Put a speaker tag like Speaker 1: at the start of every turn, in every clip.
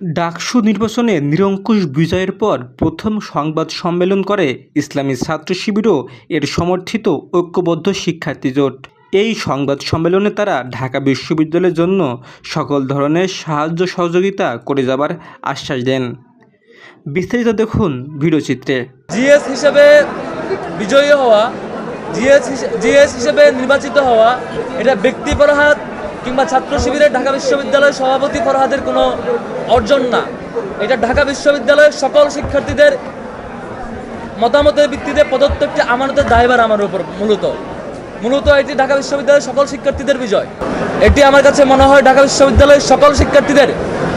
Speaker 1: ডাকসু নির্বাচনে নিরঙ্কুশ বিজয়ের পর প্রথম সংবাদ সম্মেলন করে ইসলামী ছাত্র শিবিরও এর সমর্থিত ঐক্যবদ্ধ শিক্ষার্থী জোট। এই সংবাদ সম্মেলনে তারা ঢাকা বিশ্ববিদ্যালয়ের জন্য সকল ধরনের সাহায্য সহযোগিতা করে যাবার আশ্বাস দেন। বিস্তারিত দেখুন ভিডিওচিত্রে
Speaker 2: জিএস হিসেবে বিজয়ী হওয়া, জিএস জিএস হিসেবে নির্বাচিত হওয়া, এটা ব্যক্তি ফরহাদ কিংবা ছাত্র শিবিরের ঢাকা বিশ্ববিদ্যালয়ের সভাপতি ফরহাদের কোনো অর্জন না। এটা ঢাকা বিশ্ববিদ্যালয়ের সকল শিক্ষার্থীদের মতামতের ভিত্তিতে প্রদত্ত একটি আমানতের দায়বার আমার উপর মূলত। মূলত এটি ঢাকা বিশ্ববিদ্যালয়ের সকল শিক্ষার্থীদের বিজয়। এটি আমার কাছে মনে হয় ঢাকা বিশ্ববিদ্যালয়ের সকল শিক্ষার্থীদের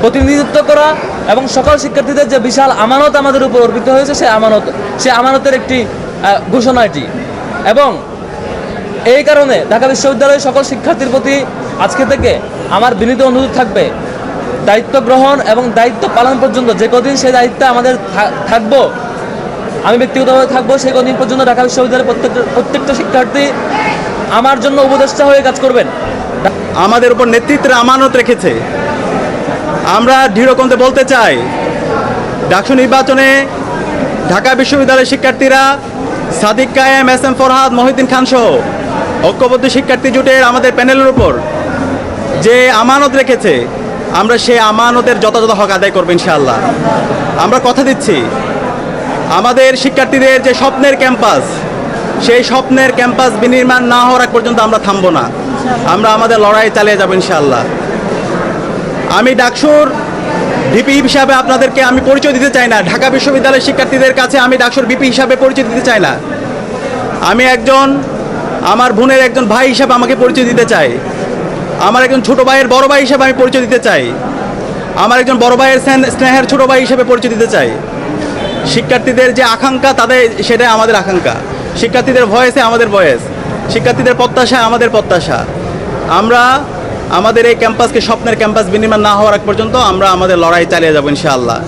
Speaker 2: প্রতিনিধিত্ব করা এবং সকল শিক্ষার্থীদের যে বিশাল আমানত আমাদের উপর অর্পিত হয়েছে, সে আমানত সে আমানতের একটি ঘোষণা এটি। এবং এই কারণে ঢাকা বিশ্ববিদ্যালয়ের সকল শিক্ষার্থীর প্রতি আজকে থেকে আমার বিনীত অনুরোধ থাকবে, দায়িত্ব গ্রহণ এবং দায়িত্ব পালন পর্যন্ত যে কদিন সেই দায়িত্বে আমাদের থাকব, আমি ব্যক্তিগতভাবে থাকব, সেই কদিন পর্যন্ত ঢাকা বিশ্ববিদ্যালয়ের প্রত্যেকটা প্রত্যেকটা শিক্ষার্থী আমার জন্য উপদেষ্টা হয়ে কাজ করবেন।
Speaker 3: আমাদের উপর নেতৃত্বের আমানত রেখেছে। আমরা দৃঢ়কণ্ঠে বলতে চাই, ডাকসু নির্বাচনে ঢাকা বিশ্ববিদ্যালয়ের শিক্ষার্থীরা সাদিক কায়েম, এস এম ফরহাদ, মহিউদ্দিন খান সহ ঐক্যবদ্ধ শিক্ষার্থী জোটের আমাদের প্যানেলের উপর যে আমানত রেখেছে, আমরা সেই আমানতের যথাযথ হক আদায় করব ইনশাআল্লাহ। আমরা কথা দিচ্ছি, আমাদের শিক্ষার্থীদের যে স্বপ্নের ক্যাম্পাস, সেই স্বপ্নের ক্যাম্পাস বিনির্মাণ না হওয়ার পর্যন্ত আমরা থামবো না। আমরা আমাদের লড়াই চালিয়ে যাব ইনশাআল্লাহ। আমি ডাকসুর ভিপি হিসাবে আপনাদেরকে আমি পরিচয় দিতে চাই না। ঢাকা বিশ্ববিদ্যালয়ের শিক্ষার্থীদের কাছে আমি ডাকসুর ভিপি হিসাবে পরিচয় দিতে চাই না। আমি একজন, আমার বোনের একজন ভাই হিসাবে আমাকে পরিচয় দিতে চাই। আমার একজন ছোট ভাইয়ের বড় ভাই হিসেবে আমি পরিচয় দিতে চাই। আমার একজন বড় ভাইয়ের স্নেহের ছোট ভাই হিসেবে পরিচয় দিতে চাই। শিক্ষার্থীদের যে আকাঙ্ক্ষা, তাদের সেটাই আমাদের আকাঙ্ক্ষা। শিক্ষার্থীদের ভয়েসে আমাদের ভয়েস। শিক্ষার্থীদের প্রত্যাশা আমাদের প্রত্যাশা। আমরা আমাদের এই ক্যাম্পাসকে স্বপ্নের ক্যাম্পাস বিনির্মাণ না হওয়ার আগ পর্যন্ত আমরা আমাদের লড়াই চালিয়ে যাব ইনশাআল্লাহ।